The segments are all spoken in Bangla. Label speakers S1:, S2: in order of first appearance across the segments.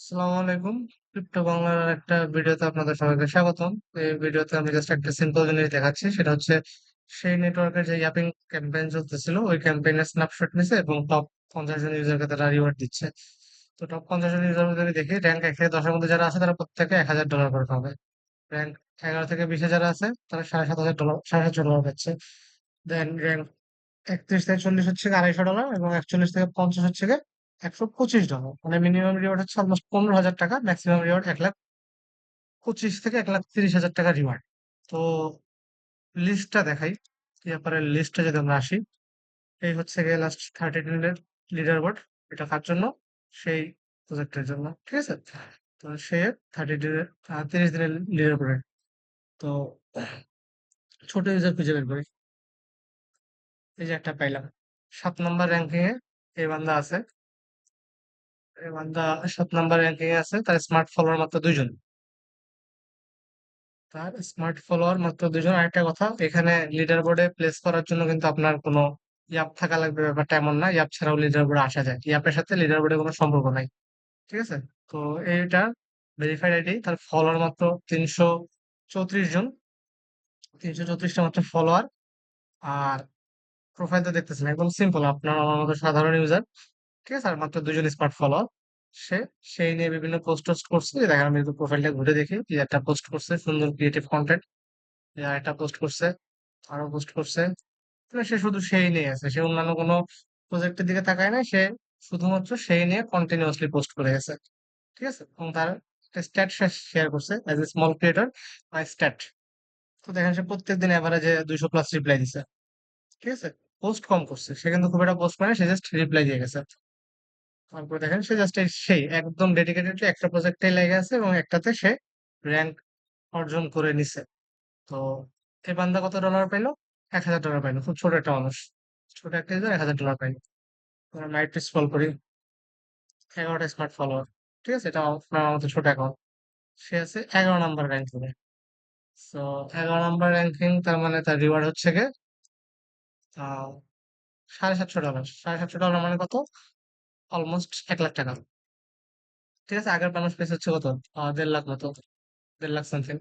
S1: আসসালামু আলাইকুম। ক্রিপ্টো বাংলার একটা ভিডিওতে আপনাদের সবাইকে স্বাগতম। এই ভিডিওতে আমি জাস্ট একটা সিম্পল জিনিস দেখাচ্ছি, সেটা হচ্ছে সেই নেটওয়ার্কের যে ইয়াপিং ক্যাম্পেইন চলতেছিল, ওই ক্যাম্পেইনের স্ন্যাপশট নিছে এবং টপ পঞ্চাশ জন ইউজারকে তারা রিওয়ার্ড দিচ্ছে। তো টপ পঞ্চাশ জন ইউজার যদি দেখি র্যাঙ্ক এক থেকে দশের মধ্যে যারা আছে, তারা প্রত্যেকে এক হাজার ডলার করে পাবে। র্যাঙ্ক এগারো থেকে বিশে যারা আছে, তারা সাড়ে সাত হাজার ডলার সাড়ে সাতশো ডলার পাচ্ছে। দেন র্যাঙ্ক একত্রিশ থেকে চল্লিশ হচ্ছে আড়াইশো ডলার এবং একচল্লিশ থেকে পঞ্চাশ হচ্ছে একশো পঁচিশ ডলার মানে মিনিমাম রিওয়ার্ড হচ্ছে অলমোস্ট পনেরো হাজার টাকা ম্যাক্সিমাম রিওয়ার্ড এক লাখ পঁচিশ থেকে এক লাখ তিরিশ হাজার টাকা রিওয়ার্ড তো লিস্টটা দেখাই ব্যাপারে লিস্টটা যদি আমরা আসি, এই হচ্ছে গিয়ে লাস্ট থার্টি দিনের লিডার বোর্ড এটা কার জন্য? সেই প্রজেক্টের জন্য, ঠিক আছে? তো সে থার্টি দিনের তিরিশ দিনের লিডার বোর্ডে তো ছোট ইউজার খুঁজে বের করি। এই যে একটা পাইলাম। সাত নম্বর র্যাঙ্কিং এ, এই বান্দা আছে। বান্দা সাত নম্বর র্যাঙ্কিং আছে, তার স্মার্ট ফলোয়ার মাত্র দুইজন। তার স্মার্ট ফলোয়ার মাত্র দুজন আরেকটা কথা, এখানে লিডার বোর্ডে প্লেস করার জন্য কিন্তু আপনার কোনো ইয়াপ থাকা লাগবে, ব্যাপারটা এমন না। ইয়াপ ছাড়াও লিডার বোর্ডে আসা যায়। ইয়াপের সাথে লিডার বোর্ডে কোনো সম্পর্ক নাই। ঠিক আছে? তো এইটা ভেরিফাইড আইডি তার ফলোয়ার মাত্র তিনশো চৌত্রিশ জন। তিনশো চৌত্রিশটা মাত্র ফলোয়ার আর প্রোফাইলটা দেখতেছেন, একদম সিম্পল আপনার আমার মতো সাধারণ ইউজার ঠিক আছে? আর মাত্র দুজন স্মার্ট ফলোয়ার সে সেই নিয়ে বিভিন্ন পোস্ট টোস্ট করছে। দেখেন আমি প্রোফাইলটা ঘুরে দেখি। যে একটা পোস্ট করছে, সুন্দর ক্রিয়েটিভ কন্টেন্ট একটা পোস্ট করছে, আরও পোস্ট করছে। সে শুধু সেই নিয়ে আছে। সে অন্যান্য কোনো প্রজেক্টের দিকে তাকায় না সে শুধুমাত্র সেই নিয়ে কন্টিনিউয়াসলি পোস্ট করে গেছে। ঠিক আছে? এবং তার স্ট্যাট শেয়ার করছে as a small creator my stat তো দেখেন সে প্রত্যেকদিন অ্যাভারেজে দুইশো প্লাস রিপ্লাই দিছে। ঠিক আছে? পোস্ট কম করছে। সে কিন্তু খুব একটা পোস্ট করে সে জাস্ট রিপ্লাই দিয়ে গেছে। তারপরে দেখেন সে জাস্ট সেই একদম ডেডিকেটেডলি একটা প্রজেক্টে লেগে আছে এবং একটাতে সে র্যাঙ্ক অর্জন করে নিছে। তো এই বান্দা কত ডলার পাইলো? এক হাজার ডলার পাইলো। খুব ছোট একটা মানুষ। ছোট একটা ইউজার এক হাজার ডলার পাইলো। নাইট স্ক্রল করি। এগারোটা স্মার্ট ফলোয়ার ঠিক আছে? এটা আপনার মতো ছোট অ্যাকাউন্ট সে আছে এগারো নাম্বার র্যাঙ্কিং এ তো এগারো নাম্বার র্যাঙ্কিং তার মানে তার রিওয়ার্ড হচ্ছে গে আহ, সাড়ে সাতশো ডলার সাড়ে সাতশো ডলার মানে কত? অলমোস্ট এক লাখ টাকা। ঠিক আছে, আগের মানুষ পেয়েছে হচ্ছে কত? দেড় লাখ মতো, দেড় লাখ সামথিং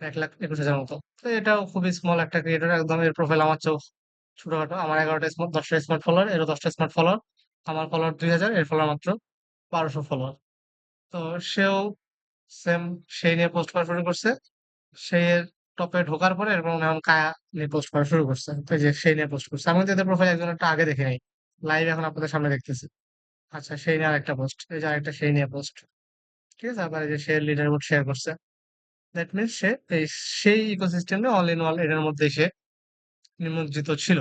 S1: এক লাখ একুশ হাজার মতো। তো এটাও খুবই স্মল একটা ক্রিয়েটর একদম এর প্রোফাইল আমার চেয়েও ছোটখাটো। আমার এগারোটা স্মার্ট দশটা স্মার্ট ফলোয়ার এরও দশটা স্মার্ট ফলোয়ার আমার ফলোয়ার দুই হাজার, এর ফলোয়ার মাত্র বারোশো ফলোয়ার তো সেও সেম সেই নিয়ে পোস্ট করা শুরু করছে। সেই টপে ঢোকার পরে এরকম এখন কায়া নিয়ে পোস্ট করা শুরু করছে। তো যে সেই নিয়ে পোস্ট করছে। আমি কিন্তু এদের প্রোফাইল একজন একটা আগে দেখে নাই। লাইভ এখন আপনাদের সামনে দেখতেছি। আচ্ছা সেই নিয়ে আরেকটা পোস্ট এই যে আরেকটা সেই নিয়ে পোস্ট ঠিক আছে? আবার এই যে শেয়ার লিডার বোর্ড শেয়ার করছে। দ্যাট মিনস সে এই সেই ইকোসিস্টেমে অল ইন অল এটার মধ্যে সে নিমজ্জিত ছিল।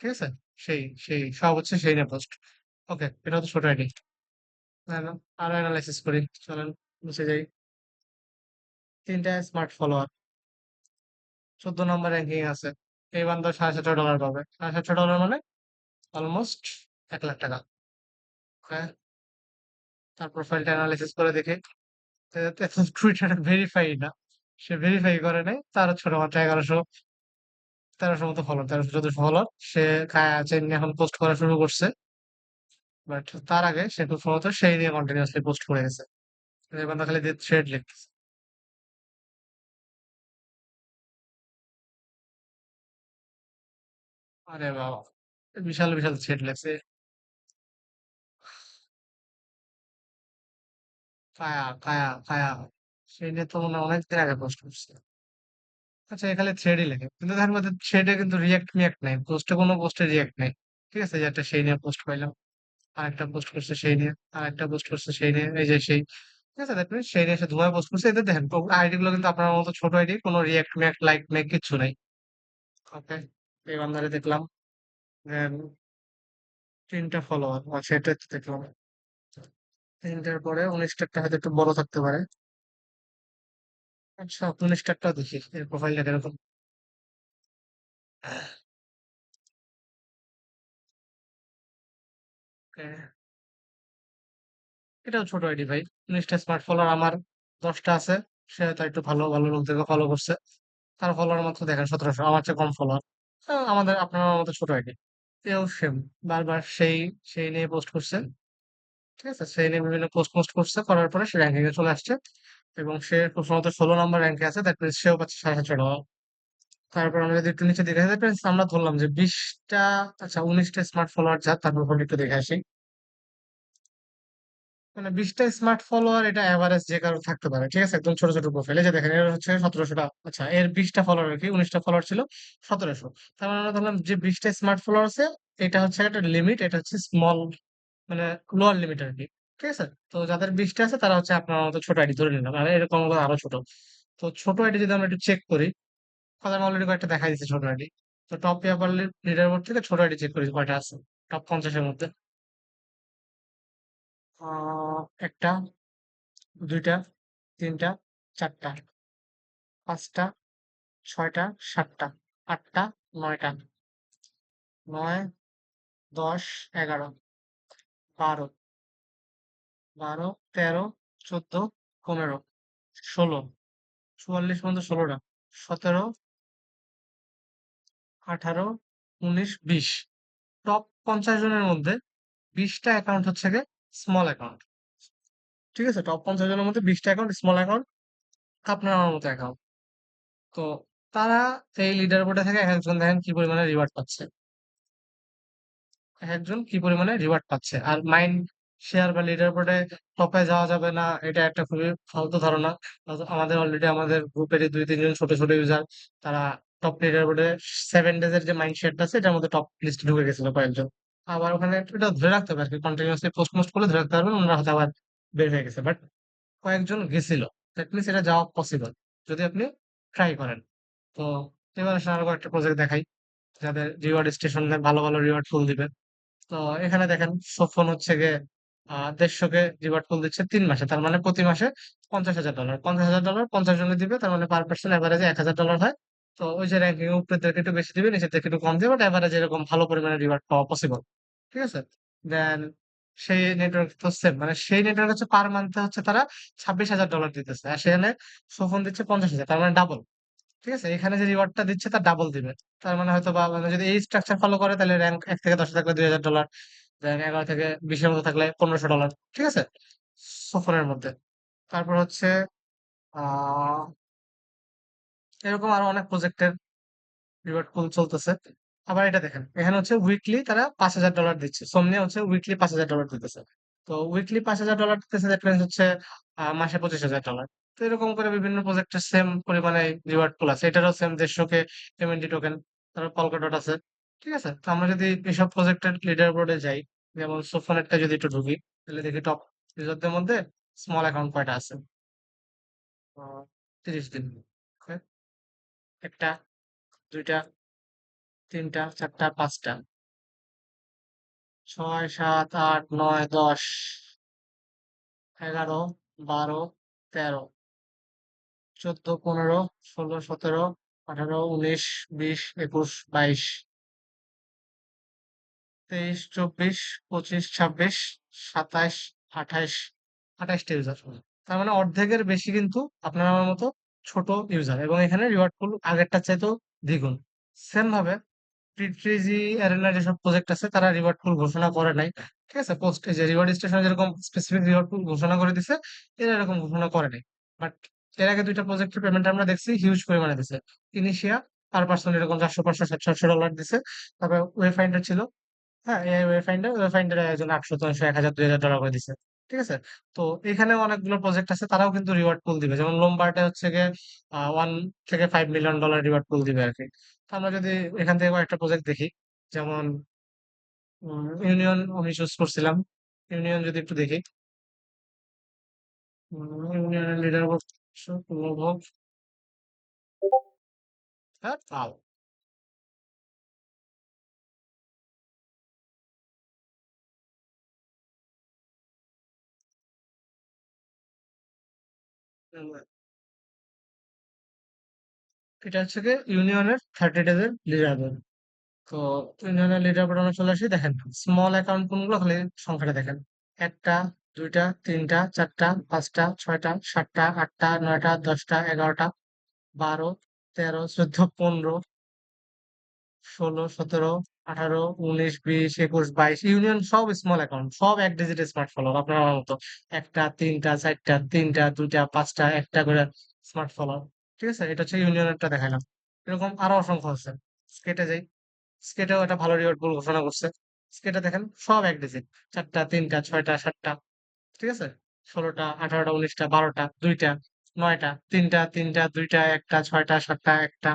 S1: ঠিক আছে? সেই সেই, সব হচ্ছে সেই নিয়ে পোস্ট ওকে এটা তো ছোট আইডি আরও অ্যানালাইসিস করি, চলেন বুঝে যাই। তিনটা স্মার্ট ফলোয়ার চোদ্দ নম্বর র্যাঙ্কিং আছে। এই বান্দা সাড়ে সাতশো ডলার পাবে। সাড়ে সাতশো ডলার মানে অলমোস্ট এক লাখ টাকা। হ্যাঁ। তার প্রোফাইলটা অ্যানালাইসিস করে দেখি। টুইটারে ভেরিফাই না। সে ভেরিফাই করে নাই। তার ছোট মাত্র এগারোশো, তেরোশো মতো ফলোয়ার তেরোশো ফলোয়ার সে এখন পোস্ট করা শুরু করছে। বাট তার আগে সে খুব সেই নিয়ে কন্টিনিউয়াসলি পোস্ট করে গেছে। বান্দা খালি থ্রেড লিখতেছে। আরে বাবা, বিশাল বিশাল থ্রেড লেখছে। কায়া কায়া কায়া নিয়ে তো মনে হয় অনেকদিন আগে পোস্ট করছে। আচ্ছা এখানে থ্রেডই লেখে। কিন্তু তার মধ্যে থ্রেডে কিন্তু রিয়াক্ট মিয়াক্ট নাই। পোস্টে কোনো পোস্টে রিয়াক্ট নাই। ঠিক আছে যে একটা সেই নিয়ে পোস্ট পাইলাম আরেকটা পোস্ট করছে সেই নিয়ে, আরেকটা পোস্ট করছে সেই নিয়ে, এই যে সেই। ঠিক আছে মিনস সেই নিয়ে এসে ধোঁয়ায় পোস্ট করছে। এদের দেখেন আইডি গুলো কিন্তু আপনার মতো ছোট আইডি কোনো রিয়াক্ট মিয়াক্ট লাইক মেক কিচ্ছু নাই। ওকে এই বান্দারে দেখলাম। দেন তিনটা ফলোয়ার আচ্ছা এটা দেখলাম। তিনটার পরে উনিশটারটা হয়তো একটু বড় থাকতে পারে। আচ্ছা উনিশটারটা দেখি, এর প্রোফাইলটা কীরকম? এটাও ছোট আইডি ভাই, উনিশটা স্মার্ট ফলোয়ার আমার দশটা আছে, সে হয়তো একটু ভালো ভালো লোক থেকে ফলো করছে। তার ফলোয়ার মাত্র দেখেন সতেরোশো, আমার চেয়ে কম ফলোয়ার আমাদের, আপনার মতো ছোট আইডি, এও সেম বারবার সেই সেই নিয়ে পোস্ট করছে। ঠিক আছে? সে নিয়ে বিভিন্ন পোস্ট পোস্ট করছে, করার পরে সে র্যাঙ্কিং চলে আসছে এবং সে প্রথমত ষোলো নম্বর র্যাঙ্কে আছে দ্যাট মিনস সেও পাচ্ছে সাড়ে সাতশো টাকা। তারপর আমরা যদি একটু নিচে দেখে আসি আমরা ধরলাম যে বিশটা আচ্ছা উনিশটা স্মার্ট ফলোয়ার যা তারপর একটু দেখে আসি। মানে বিশটা স্মার্ট ফলোয়ার এটা অ্যাভারেজ যে কারও থাকতে পারে, ঠিক আছে? একদম ছোট ছোট প্রোফাইলে যে দেখেন, এর হচ্ছে সতেরোশোটা আচ্ছা এর বিশটা ফলোয়ার কি? উনিশটা ফলোয়ার ছিল সতেরোশো। তার মানে আমরা ধরলাম যে বিশটা স্মার্ট ফলোয়ার আছে এটা হচ্ছে একটা লিমিট এটা হচ্ছে স্মল মানে লোয়ার লিমিট আর কি ঠিক আছে? তো যাদের বিশটা আছে, তারা হচ্ছে আপনার মতো ছোট আইডি ধরে নিলাম আর এরকম আরও ছোট। তো ছোট আইডি যদি আমরা একটু চেক করি তাহলে আমি অলরেডি কয়েকটা দেখা দিচ্ছে ছোট আইডি। তো টপ পেপার লিডার বোর্ড থেকে ছোট আইডি চেক করি কয়টা আছে? টপ পঞ্চাশের মধ্যে। একটা, দুইটা, তিনটা, চারটা, পাঁচটা, ছয়টা, সাতটা, আটটা, নয়টা, নয়, দশ, এগারো। বারো। বারো, তেরো, চোদ্দ, পনেরো, ষোলো, চুয়াল্লিশ পর্যন্ত ষোলোটা সতেরো, আঠারো, উনিশ, বিশ। টপ পঞ্চাশ জনের মধ্যে বিশটা অ্যাকাউন্ট হচ্ছে গিয়ে স্মল অ্যাকাউন্ট ঠিক আছে? টপ পঞ্চাশ জনের মধ্যে বিশটা অ্যাকাউন্ট স্মল অ্যাকাউন্ট আপনার আমার মতো অ্যাকাউন্ট তো তারা এই লিডার বোর্ডে থেকে এক একজন দেখেন কি পরিমাণে রিওয়ার্ড পাচ্ছে। একজন কি পরিমাণে রিওয়ার্ড পাচ্ছে? আর মাইন্ড শেয়ার বা লিডার বোর্ডে টপে যাওয়া যাবে না, এটা একটা খুবই ফালতু ধারণা। আমাদের অলরেডি আমাদের গ্রুপেরই দুই, তিনজন ছোট ছোট ইউজার তারা টপ লিডার বোর্ডে সেভেন ডেজ এর যে মাইন্ড শেয়ারটা আছে, এটার মধ্যে টপ লিস্টে ঢুকে গেছিল কয়েকজন। আবার ওখানে এটা ধরে রাখতে হবে আর কি কন্টিনিউসলি পোস্ট মোস্ট করলে ধরে রাখতে পারবেন, ওনারা হয়তো আবার বের হয়ে গেছে। বাট কয়েকজন গেছিল দ্যাট মিনস এটা যাওয়া পসিবল যদি আপনি ট্রাই করেন। তো এবার আসলে আরও কয়েকটা প্রজেক্ট দেখাই, যাদের রিওয়ার্ড স্টেশনে ভালো ভালো রিওয়ার্ড ফুল দিবে। তো এখানে দেখেন সোফোন হচ্ছে গিয়ে আহ দেড়শোকে রিওয়ার্ড ফুল দিচ্ছে তিন মাসে। তার মানে প্রতি মাসে পঞ্চাশ হাজার ডলার পঞ্চাশ হাজার ডলার পঞ্চাশ জনে দিবে, তার মানে পার পার্সন অ্যাভারেজে এক হাজার ডলার হয়। তো ওই যে র্যাঙ্কিং উপরের একটু বেশি দিবে, নিচের থেকে একটু কম দিবে বাট অ্যাভারেজ এরকম ভালো পরিমাণে রিওয়ার্ড পাওয়া পসিবল ঠিক আছে? দেন সেই নেটওয়ার্ক তো সেম মানে সেই নেটওয়ার্ক হচ্ছে পার মান্থে হচ্ছে তারা ছাব্বিশ হাজার ডলার দিতেছে। আর সেখানে সোফোন দিচ্ছে পঞ্চাশ হাজার, তার মানে ডাবল ঠিক আছে? এখানে যে রিওয়ার্ডটা দিচ্ছে তার ডাবল দিবে। তার মানে হয়তো বা মানে যদি এই স্ট্রাকচার ফলো করে তাহলে র্যাঙ্ক এক থেকে দশে থাকলে দুই হাজার ডলার দেন এগারো থেকে বিশের মধ্যে থাকলে পনেরোশো ডলার ঠিক আছে? সফরের মধ্যে। তারপর হচ্ছে এরকম আরও অনেক প্রজেক্টের রিওয়ার্ড পুল চলতেছে। আবার এটা দেখেন, এখানে হচ্ছে উইকলি তারা পাঁচ হাজার ডলার দিচ্ছে। সোমনে হচ্ছে উইকলি পাঁচ হাজার ডলার দিতেছে। তো উইকলি পাঁচ হাজার ডলার দিতেছে দ্যাট মিনস হচ্ছে মাসে পঁচিশ হাজার ডলার তো এরকম করে বিভিন্ন প্রজেক্টের সেম পরিমাণে রিওয়ার্ড পুল আছে। এটারও সেম দেড়শোকে এমএনডি টোকেন তারপর পলকা ডট আছে। ঠিক আছে? তো আমরা যদি এসব প্রজেক্টের লিডার বোর্ডে যাই, যেমন সোফোনেটটা যদি একটু ঢুকি, তাহলে দেখি টপ ইউজারদের মধ্যে স্মল অ্যাকাউন্ট কয়টা আছে? তিরিশ দিন। একটা, দুইটা, তিনটা, চারটা, পাঁচটা। ছয়, সাত, আট, নয়, দশ, এগারো, বারো, তেরো। চোদ্দ, পনেরো, ষোলো, সতেরো, আঠারো, উনিশ, বিশ, একুশ, বাইশ। তেইশ, চব্বিশ, পঁচিশ, ছাব্বিশ, সাতাইশ, আঠাইশ। আঠাইশটা ইউজার তার মানে অর্ধেকের বেশি কিন্তু আপনার আমার মতো ছোট ইউজার এবং এখানে রিওয়ার্ড পুল আগেরটার চাইতেও দ্বিগুণ। সেম ভাবে ট্রিজি অ্যারেনার যেসব প্রজেক্ট আছে, তারা রিওয়ার্ড পুল ঘোষণা করে নাই। ঠিক আছে? পোস্ট যে রিওয়ার্ড স্টেশন যেরকম স্পেসিফিক রিওয়ার্ড পুল ঘোষণা করে দিছে, এরা এরকম ঘোষণা করে নাই। বাট এর আগে দুইটা প্রজেক্টের পেমেন্ট আমরা দেখছি হিউজ পরিমাণে দিছে। ইনিশিয়া পার পার্সন এরকম চারশো, পাঁচশো সাতশো ডলার দিছে। তারপরে ওয়ে ফাইন্ডার ছিল। হ্যাঁ AI way finder way finder একজন আটশো নয়শো এক হাজার, দুই হাজার ডলার করে দিছে। ঠিক আছে? তো এখানে অনেকগুলো প্রজেক্ট আছে, তারাও কিন্তু রিওয়ার্ড পুল দিবে। যেমন লোমবার্টে হচ্ছে গিয়ে ওয়ান থেকে five million dollar reward pool দিবে আর কি। আমরা যদি এখান থেকে কয়েকটা প্রজেক্ট দেখি, যেমন ইউনিয়ন আমি চুজ করছিলাম। ইউনিয়ন যদি একটু দেখি। ইউনিয়নের লিডার তাও উম, এটা হচ্ছে কি ইউনিয়নের থার্টি ডেজ এর লিডার তো ইউনিয়নের লিডার বোর্ড আমরা চলে আসি দেখেন। স্মল অ্যাকাউন্ট কোনগুলো খালি সংখ্যাটা দেখেন। একটা দুইটা, তিনটা, চারটা, পাঁচটা, ছয়টা, সাতটা, আটটা, নয়টা, দশটা, এগারোটা, বারো, তেরো, চোদ্দ, পনেরো, ষোলো, সতেরো, আঠারো, উনিশ, বিশ, একুশ, বাইশ, ইউনিয়ন সব স্মল অ্যাকাউন্ট সব এক ডিজিট স্মার্ট ফলোয়ার আপনার আমার মতো। একটা, তিনটা, চারটা, তিনটা, দুইটা, পাঁচটা, একটা করে স্মার্ট ফলোয়ার ঠিক আছে? এটা হচ্ছে ইউনিয়নেরটা দেখালাম। এরকম আরও অসংখ্য আছে। স্কেটে যাই। স্কেটেও একটা ভালো রিওয়ার্ড পুল ঘোষণা করছে স্কেটে দেখেন সব এক ডিজিট চারটা, তিনটা, ছয়টা, সাতটা ঠিক আছে? ষোলোটা, আঠারোটা, উনিশটা, বারোটা, দুইটা, নয়টা, তিনটা তিনটা, দুইটা, একটা, ছয়টা, সাতটা, একটা,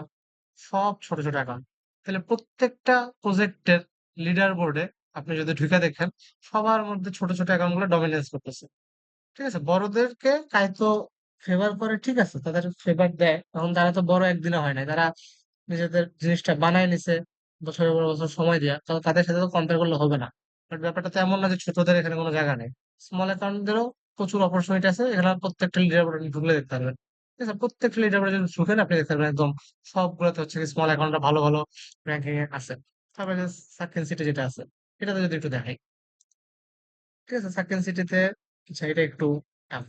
S1: সব ছোট ছোট অ্যাকাউন্ট তাহলে প্রত্যেকটা প্রজেক্টের লিডার বোর্ডে আপনি যদি ঢুকে দেখেন, সবার মধ্যে ছোট ছোট অ্যাকাউন্টগুলো ডমিনেন্স করতেছে। ঠিক আছে? বড়দেরকে কাইতো ফেভার করে, ঠিক আছে? তাদের ফেভার দেয়। তখন তারা তো বড় একদিনে হয় নাই। তারা নিজেদের জিনিসটা বানায় নিছে, বছরের পর বছর সময় তো তাদের সাথে তো কম্পেয়ার করলে হবে না। বাট ব্যাপারটা তো এমন না যে ছোটদের এখানে কোনো জায়গা নেই। স্মল অ্যাকাউন্টদেরও প্রচুর অপরচুনিটি আছে। এখানে প্রত্যেকটা লিডার বোর্ডে ঢুকলে দেখতে পারবেন। ঠিক আছে, প্রত্যেকটা লিডার বোর্ডে যদি ঢুকেন আপনি দেখতে পারবেন একদম সবগুলোতে হচ্ছে স্মল অ্যাকাউন্টটা ভালো ভালো র্যাঙ্কিং আছে। তারপরে সার্কেল সিটি যেটা আছে, এটাতে যদি একটু দেখাই। ঠিক আছে সার্কেল সিটিতে আচ্ছা এটা একটু টাফ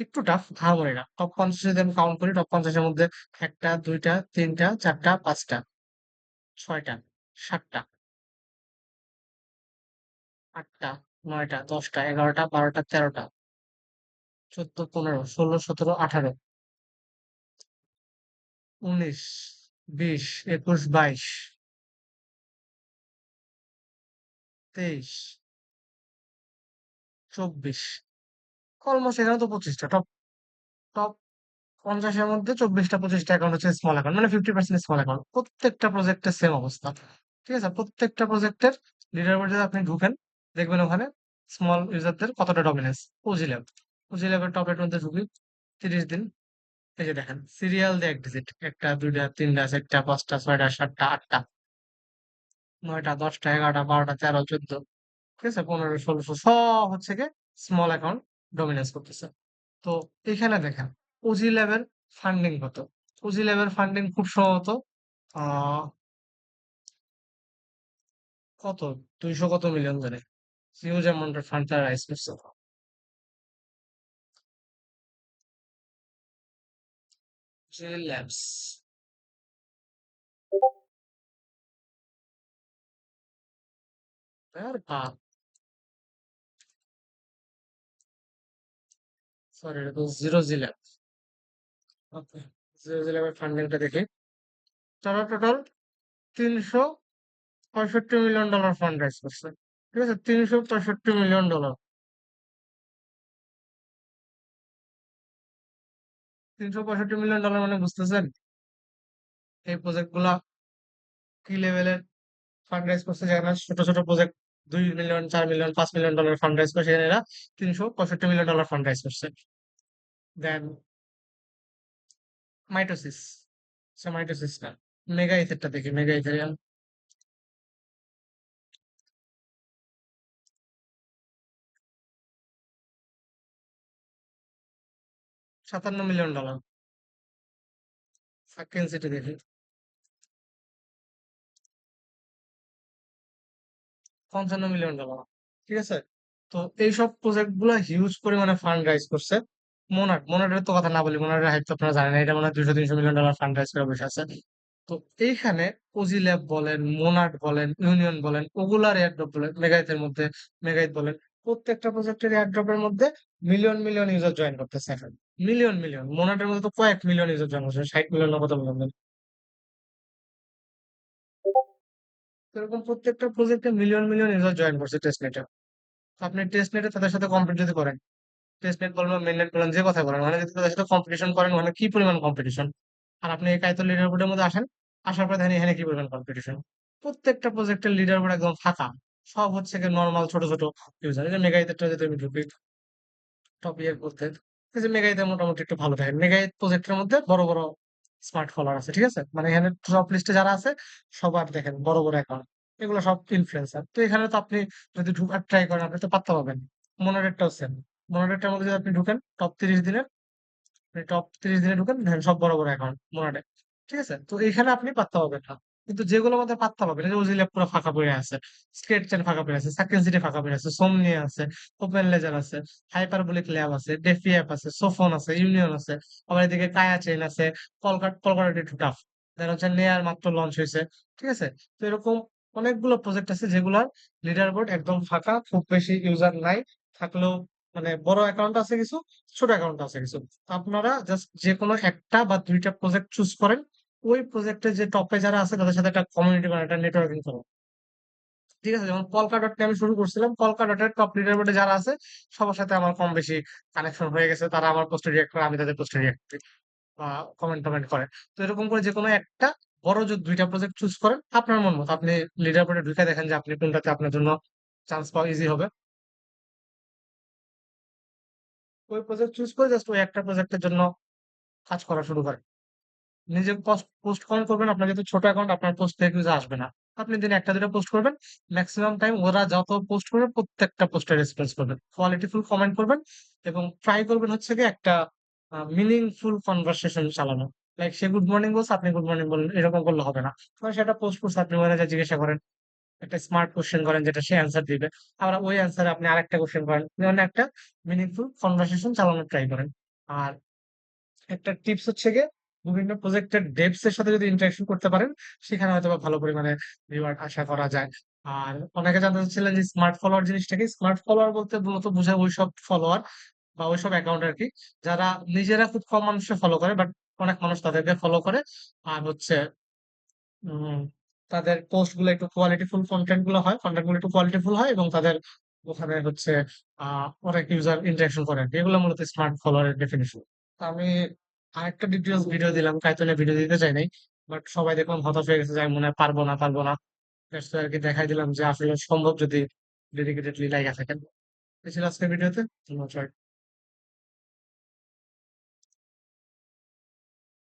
S1: একটু টাফ আহামরি না। টপ পঞ্চাশ যদি আমি কাউন্ট করি টপ পঞ্চাশের মধ্যে একটা, দুইটা, তিনটা, চারটা, পাঁচটা, ছয়টা, সাতটা, আটটা নয়টা, দশটা, এগারোটা, বারোটা, তেরোটা, চোদ্দ, পনেরো, ষোলো, সতেরো, আঠারো, উনিশ, বিশ, একুশ, বাইশ, তেইশ, চব্বিশ, অলমোস্ট এখানে তো পঁচিশটা, টপ টপ পঞ্চাশের মধ্যে চব্বিশটা, পঁচিশটা অ্যাকাউন্ট হচ্ছে স্মল অ্যাকাউন্ট মানে ফিফটি পার্সেন্ট স্মল অ্যাকাউন্ট প্রত্যেকটা প্রজেক্টের সেম অবস্থা, ঠিক আছে? প্রত্যেকটা প্রজেক্টের লিডার বোর্ডে আপনি ঢুকেন দেখবেন ওখানে স্মল ইউজারদের কতটা ডমিনেন্স ওজি ল্যাব ওজি ল্যাবের টপের মধ্যে ঢুকি, তিরিশ দিন। এই যে দেখেন সিরিয়াল দিয়ে এক ডিজিট একটা, দুইটা, তিনটা, চারটা, পাঁচটা, ছয়টা, সাতটা, আটটা। নয়টা, দশটা, এগারোটা, বারোটা, তেরো, চোদ্দ, ঠিক আছে? পনেরো ষোলোশো সব হচ্ছে গিয়ে স্মল অ্যাকাউন্ট ডমিনেন্স করতেছে। তো এখানে দেখেন ওজি ল্যাবের ফান্ডিং কত? ওজি ল্যাবের ফান্ডিং খুব সম্ভবত কত? দুইশো কত মিলিয়ন ধরে। হিউজ অ্যামাউন্টের ফান্ড তারা রাইজ করছে ওজি ল্যাবস আর বাপ সরি এটা তো zero G lab okay zero G ল্যাবের ফান্ডিংটা দেখি। তারা টোটাল তিনশো পঁয়ষট্টি মিলিয়ন ডলার ফান্ড রাইজ করছে। ঠিক আছে, তিনশো পঁয়ষট্টি মিলিয়ন ডলার তিনশো পঁয়ষট্টি মিলিয়ন ডলার মানে বুঝতেছেন? এই প্রজেক্টগুলা কি লেভেলের ফান্ড রাইজ করছে? যেখানে ছোট ছোট প্রজেক্ট দুই মিলিয়ন চার মিলিয়ন পাঁচ মিলিয়ন ডলার ফান্ড রাইজ করে, সেখানে এরা তিনশো পঁয়ষট্টি মিলিয়ন ডলার ফান্ড রাইজ করছে দেন মাইটোসিস মাইটোসিস না। মেগা ইথেরটা দেখি মেগা ইথেরিয়াম সাতান্ন মিলিয়ন ডলার। সাকিন সিটি দেখি। পঞ্চান্ন মিলিয়ন ডলার, ঠিক আছে? তো এইসব প্রজেক্টগুলা হিউজ পরিমাণে ফান্ড রাইজ করছে মোনাট মোনাটের তো কথা না বলি মোনাটের হাইপ তো আপনারা জানেন এটা মনে হয় দুইশো, তিনশো মিলিয়ন ডলার ফান্ড রাইজ করে বসে আছে। তো এইখানে ওজি ল্যাব বলেন মোনাট বলেন ইউনিয়ন বলেন, ওগুলার এয়ারড্রপ বলেন মেগাইতের মধ্যে মেগাইত বলেন, প্রত্যেকটা প্রজেক্টের এয়ারড্রপের মধ্যে মিলিয়ন মিলিয়ন ইউজার জয়েন করতেছে এখন। Million million. মোনাটের মধ্যে তো কয়েক মিলিয়ন ইউজার জয়েন করছে ষাট মিলিয়ন কত মিলিয়ন এরকম প্রত্যেকটা প্রজেক্টে মিলিয়ন মিলিয়ন ইউজার জয়েন করছে টেস্টনেটে আপনি টেস্টনেটে তাদের সাথে কম্পিট যদি করেন টেস্টনেট বলেন বা মেননেট বলেন, যে কথা বলেন মানে যদি তাদের সাথে কম্পিটিশন করেন, ওখানে কি পরিমাণ কম্পিটিশন আর আপনি এই কাইতো লিডার বোর্ডের মধ্যে আসেন, আসার পর দেখেন এখানে কি পরিমাণ কম্পিটিশন প্রত্যেকটা প্রজেক্টের লিডার বোর্ড একদম ফাঁকা। সব হচ্ছে নর্মাল ছোট ছোট ইউজার যে যদি আমি ঢুকি টপ ইয়ার করতে এই যে মেগাইতে মোটামুটি একটু ভালো দেখেন। মেগাইত প্রজেক্টের মধ্যে বড় বড় স্মার্ট ফলোয়ার আছে, ঠিক আছে? মানে এখানে টপ লিস্টে যারা আছে, সবার দেখেন বড় বড় অ্যাকাউন্ট এগুলো সব ইনফ্লুয়েন্সার তো এখানে তো আপনি যদি ঢুকার ট্রাই করেন, আপনি তো পাত্তা পাবেন। মনোরেটটাও সেম মনোরেটটার মধ্যে যদি আপনি ঢুকেন টপ তিরিশ দিনের টপ তিরিশ দিনে ঢুকেন সব বড় বড় অ্যাকাউন্ট মোনাটে ঠিক আছে? তো এখানে আপনি পাত্তা পাবেন না। কিন্তু যেগুলো মধ্যে পাত্তা পাবে না যে পুরো ফাঁকা পড়ে আছে স্কেট চেন ফাঁকা পড়ে আছে সাকেন সিটি ফাঁকা পড়ে আছে সোমনিয়া আছে, ওপেন লেজার আছে, হাইপারবোলিক ল্যাব আছে, ডেফি অ্যাপ আছে, সোফোন আছে, ইউনিয়ন আছে, আবার এদিকে কায়া চেইন আছে কলকাতা কলকাতা একটু টাফ হচ্ছে নেয়ার মাত্র লঞ্চ হয়েছে, ঠিক আছে? তো এরকম অনেকগুলো প্রজেক্ট আছে যেগুলার লিডার বোর্ড একদম ফাঁকা, খুব বেশি ইউজার নাই, থাকলেও মানে বড় অ্যাকাউন্ট আছে কিছু, ছোট অ্যাকাউন্ট আছে কিছু। আপনারা জাস্ট যে কোনো একটা বা দুইটা প্রজেক্ট চুজ করেন ওই প্রজেক্টে যে টপে যারা আছে তাদের সাথে একটা কমিউনিটি বা একটা নেটওয়ার্কিং করো। ঠিক আছে? যেমন কলকা ডট আমি শুরু করছিলাম। কলকা ডটের টপ লিডার বোর্ডে যারা আছে, সবার সাথে আমার কম বেশি কানেকশন হয়ে গেছে। তারা আমার পোস্টে রিয়াক্ট করে, আমি তাদের পোস্টে রিয়াক্ট করি বা কমেন্ট টমেন্ট করে। তো এরকম করে যে কোনো একটা বড় যদি দুইটা প্রজেক্ট চুজ করেন, আপনার মন মতো। আপনি লিডার বোর্ডে ঢুকে দেখেন যে আপনি কোনটাতে আপনার জন্য চান্স পাওয়া ইজি হবে। ওই প্রজেক্ট চুজ করে জাস্ট ওই একটা প্রজেক্টের জন্য কাজ করা শুরু করেন। নিজে পোস্ট কম করবেন, আপনার যেহেতু ছোট অ্যাকাউন্ট আপনার পোস্ট থেকে কিছু আসবে না। আপনি দিনে একটা, দুটো পোস্ট করবেন ম্যাক্সিমাম টাইম ওরা যত পোস্ট করবে, প্রত্যেকটা পোস্টে রেসপন্স করবেন কোয়ালিটিফুল কমেন্ট করবেন এবং ট্রাই করবেন হচ্ছে কি একটা মিনিংফুল কনভারসেশন চালানো। লাইক সে গুড মর্নিং বলছে, আপনি গুড মর্নিং বললেন, এরকম করলে হবে না। সেটা পোস্ট করছে, আপনি ম্যানেজার জিজ্ঞাসা করেন, একটা স্মার্ট কোশ্চেন করেন যেটা সে অ্যান্সার দিবে। আবার ওই অ্যান্সারে আপনি আরেকটা কোশ্চেন করেন মানে একটা মিনিংফুল কনভারসেশন চালানোর ট্রাই করেন। আর একটা টিপস হচ্ছে গিয়ে বিভিন্ন প্রজেক্টের ডেপস এর সাথে যদি ইন্টারাকশন করতে পারেন, সেখানে হয়তো ভালো পরিমাণে রিওয়ার্ড আশা করা যায়। আর অনেকে জানতে চাচ্ছিলেন যে স্মার্ট ফলোয়ার জিনিসটাকে স্মার্ট ফলোয়ার বলতে মূলত বোঝায় ওইসব ফলোয়ার বা ওইসব অ্যাকাউন্ট আর কি, যারা নিজেরা খুব কম মানুষকে ফলো করে বাট অনেক মানুষ তাদেরকে ফলো করে। আর হচ্ছে তাদের পোস্টগুলো একটু কোয়ালিটিফুল কন্টেন্টগুলো হয় কন্টেন্টগুলো একটু কোয়ালিটিফুল হয় এবং তাদের ওখানে হচ্ছে অনেক ইউজার ইন্টারাকশন করে। এগুলো মূলত স্মার্ট ফলোয়ারের ডেফিনেশন আমি আরেকটা ডিটেলস ভিডিও দিলাম কাইতনে ভিডিও দিতে চাই নাই বাট সবাই দেখলাম হতাশ হয়ে গেছে যে মনে হয় পারব না পারব না ব্যস্ত আর কি দেখাই দিলাম যে আসলে সম্ভব যদি ডেডিকেটেডলি লাইগা থাকেন এই ছিল আজকের ভিডিওতে ধন্যবাদ।